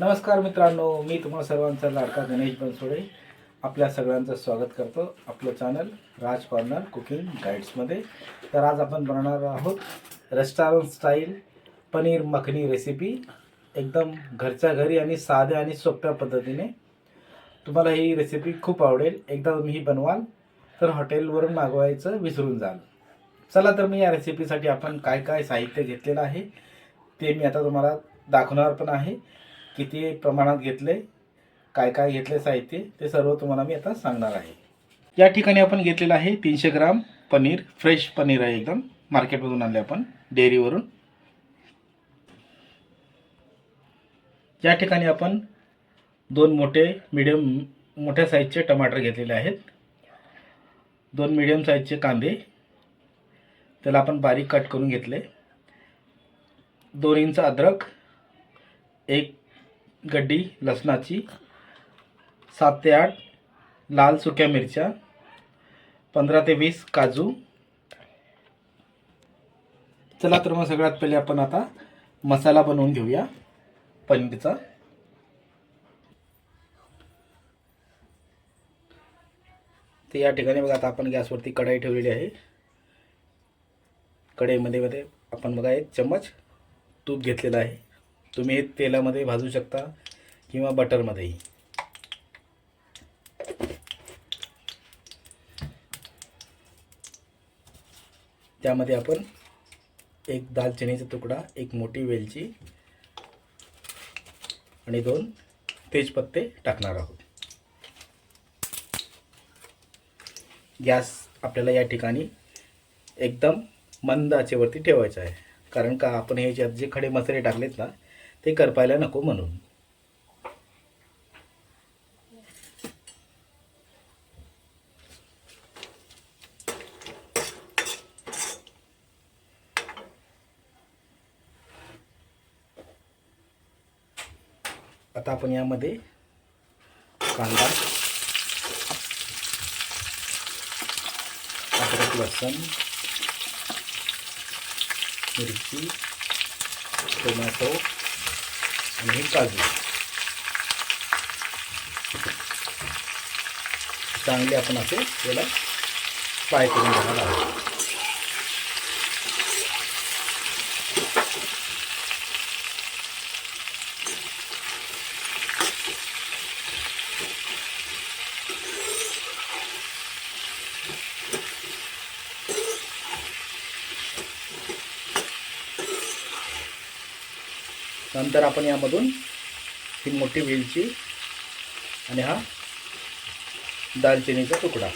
नमस्कार मित्रांनो मी तुम्हाला सर्वांचा लाडका गणेश बनसोडे. आपल्या सगळ्यांचं स्वागत करतो आपलं चॅनल राज कॉर्नर कुकिंग गाईड्समध्ये तर आज आपण बनवणार आहोत restaurant style paneer makhani recipe एकदम घरच्या घरी आणि साध्या आणि सोप्या पद्धतीने. तुम्हाला ही रेसिपी खूप आवडेल. एकदा तुम्ही ही बनवाल तर हॉटेलवरून मागवायचं विसरून जाल. चला तर मी या रेसिपीसाठी आपण काय काय साहित्य घेतलेलं आहे ते मी आता तुम्हाला दाखवणार पण आहे. किती प्रमाणात घेतले काय काय घेतले साहित्य ते सर्व तुम्हाला मी आता सांगणार आहे. या ठिकाणी आपण घेतलेलं आहे तीनशे ग्राम पनीर फ्रेश पनीर आहे एकदम. मार्केटमधून आणले आपण डेअरीवरून. या ठिकाणी आपण दोन मोठे मिडियम मोठ्या साईजचे टमाटर घेतलेले आहेत. दोन मिडियम साईजचे कांदे. त्याला आपण बारीक कट करून घेतले दोन इंच अद्रक एक गड्डी लसणाची सात ते आठ लाल सुक्या मिरच्या पंधरा ते वीस काजू. चला तर मग सगळ्यात पहिले आपण आता मसाला बनवून घेऊया पनीरचा. तर या ठिकाणी बघा आता आपण गॅसवरती कढाई ठेवलेली आहे. कढईमध्ये मध्ये आपण बघा एक चम्मच तूप घेतलेलं आहे. तुम्ही हे तेलामध्ये भाजू शकता किंवा बटरमध्येही. त्यामध्ये आपण एक दालचिनीचा तुकडा एक मोठी वेलची आणि दोन तेजपत्ते टाकणार आहोत. गॅस आपल्याला या ठिकाणी एकदम मंद आचेवरती ठेवायचा आहे. कारण का आपण हे ज्यात जे खडे मसाले टाकलेत ना ते करपायला नको म्हणून. आता आपण यामध्ये कांदा अद्रक लसण मिरची टोमॅटो आणि हे काजू चांगले आपण असे याला फ्राय करून घेणार आहोत नंतर आपण यामधून ही मोठी वेलची आणि हा दालचिनीचा तुकडा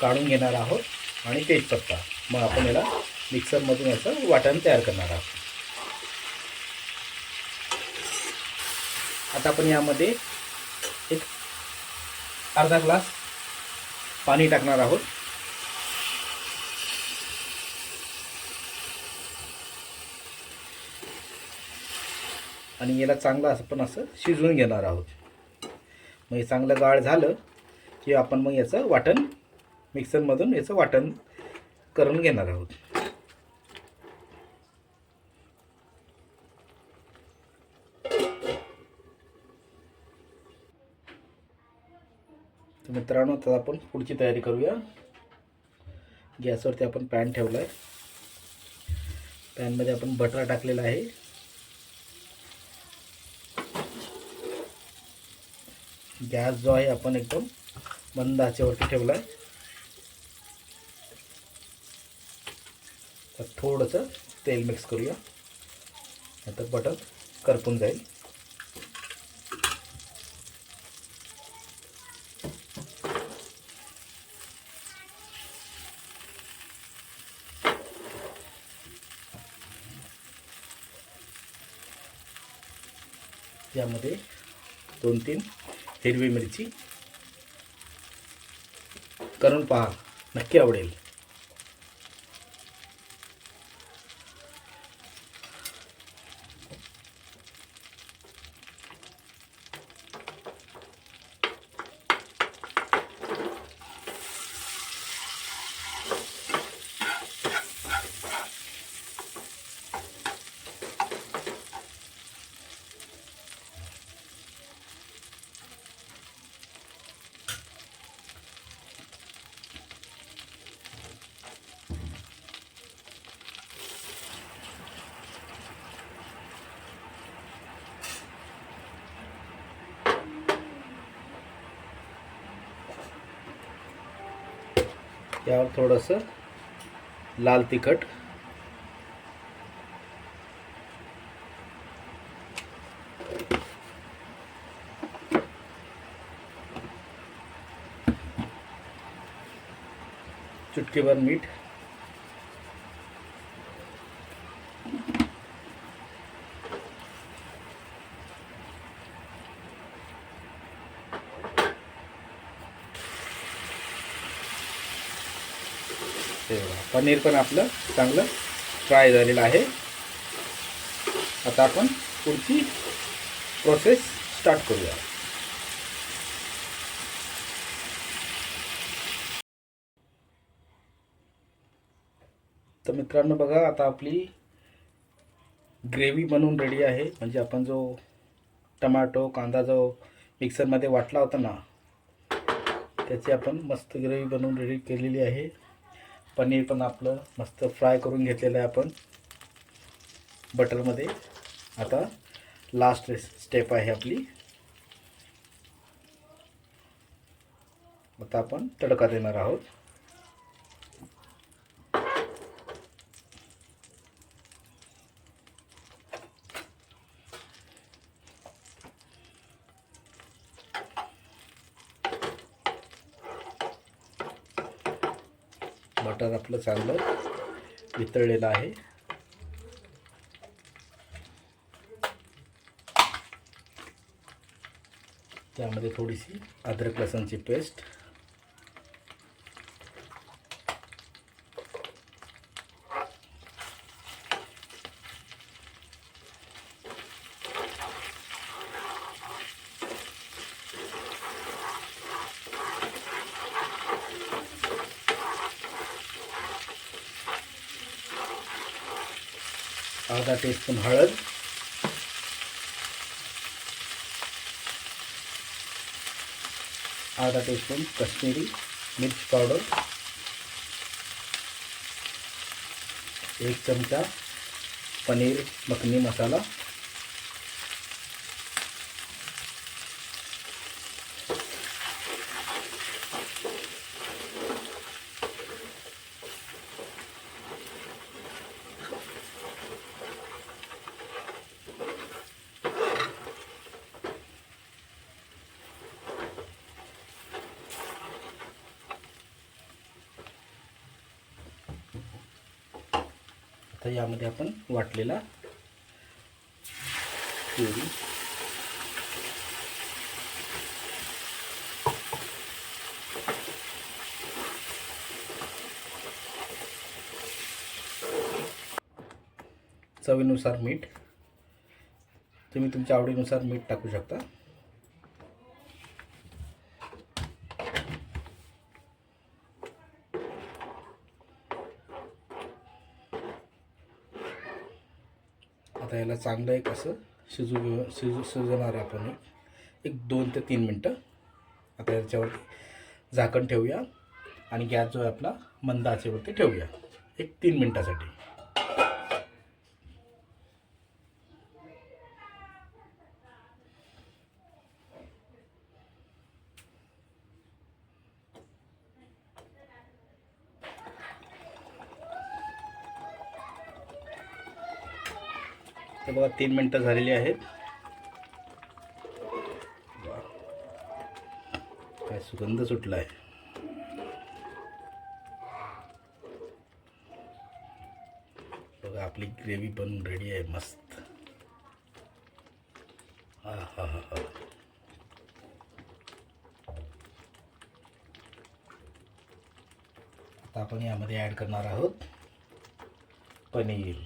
काढून घेणार आहोत आणि तेजपत्ता. मग आपण याला मिक्सरमधून याचं वाटण तयार करणार आहोत. आता आपण यामध्ये एक अर्धा ग्लास पाणी टाकणार आहोत. आणि याला चांगलं असं पण असं शिजवून घेणार आहोत. मग हे चांगलं गाळ झालं की आपण मग याचं वाटण मिक्सरमधून याचं वाटण करून घेणार आहोत. तर मित्रांनो आता आपण पुढची तयारी करूया. गॅसवरती आपण पॅन ठेवला आहे पॅनमध्ये आपण बटर टाकलेला आहे. गॅस जो आहे आपण एकदम मंद आचेवरती ठेवला आहे तर थोडंसं तेल मिक्स करूया. नंतर बटर करपून जाईल. यामध्ये दोन तीन हिरवी मिरची. करून पहा नक्की आवडेल. त्यावर थोडंसं लाल तिखट। चुटकीभर मीठ। पनीर पण आपलं चांगलं फ्राय झालेलं आहे. आता आपण पुढची प्रोसेस स्टार्ट करूया. तर मित्रांनो बघा आता आपली ग्रेव्ही बनवून रेडी आहे. म्हणजे आपण जो टमाटो कांदा जो मिक्सरमध्ये वाटला होता ना त्याची आपण मस्त ग्रेव्ही बनवून रेडी केलेली आहे. पनीर पण आपलं मस्त फ्राय करून घेतलेलं आहे आपण. बटरमध्ये. आता लास्ट स्टेप आहे आपली. आता आपण तडका देणार आहोत. बटर आपलं चांगलं वितळलेलं आहे. त्यामध्ये थोडीशी अद्रक लसणची पेस्ट अर्धा टीस्पून हळद. अर्धा टीस्पून कश्मीरी मिर्च पावडर. एक चमचा पनीर मखनी मसाला. आता यामध्ये आपण वाटलेला प्युरी चवीनुसार मीठ. तुम्ही तुमच्या आवडीनुसार मीठ टाकू शकता आता याला चांगलं एक असं शिजू शिजू शिजवणार आहे आपण एक. एक दोन ते तीन मिनटं. आता याच्यावरती झाकण ठेवूया आणि गॅस जो आहे आपला मंद आचेवरती ठेवूया. एक तीन मिनटासाठी. तर बघा तीन मिनटं झालेली आहेत. काय सुगंध सुटला आहे बघा आपली ग्रेव्ही पण रेडी आहे मस्त. हा हा हा हा. आता आपण यामध्ये ॲड करणार आहोत पनीर.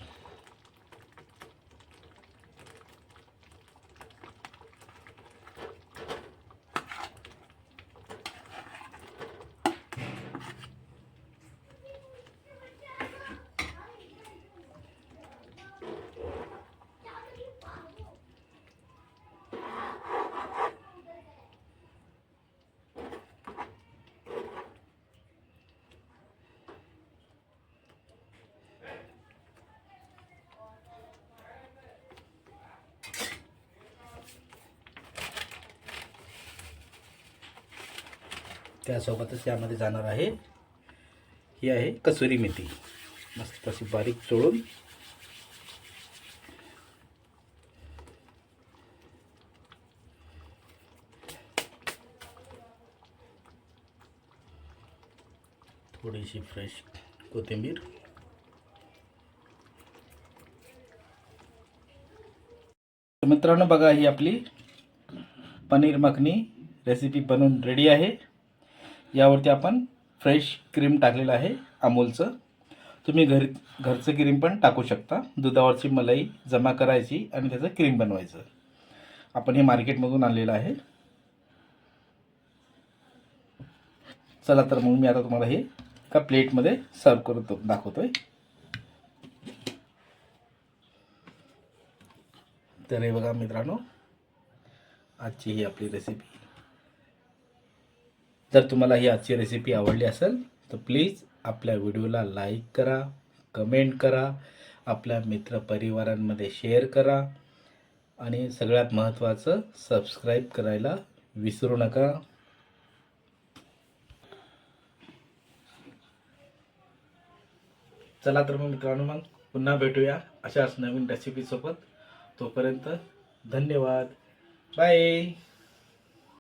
त्यासोबतच यामध्ये जाणार आहे. ही आहे कसुरी मेथी. मस्त तशी बारीक चोळून. थोडीशी फ्रेश कोथिंबीर. मित्रांनो बघा ही आपली पनीर मखनी रेसिपी बनवून रेडी आहे. यावरती आपण फ्रेश क्रीम टाकलेलं आहे अमूलचं. तुम्ही घर घरचं क्रीम पण टाकू शकता. दुधावरची मलाई जमा करायची आणि त्याचं क्रीम बनवायचं. आपण हे मार्केटमधून आणलेलं आहे. चला तर मग मी आता तुम्हाला हे एका प्लेटमध्ये सर्व करतो दाखवतोय. तर हे बघा मित्रांनो आजची ही आपली रेसिपी जर तुम्हाला ही आजची रेसिपी आवडली असेल तर प्लीज आपल्या व्हिडिओला लाईक करा कमेंट करा आपल्या मित्रपरिवारांमध्ये शेअर करा आणि सगळ्यात महत्त्वाचं सबस्क्राईब करायला विसरू नका. चला तर मग मित्रांनो मग पुन्हा भेटूया अशाच नवीन रेसिपीसोबत तोपर्यंत धन्यवाद. बाय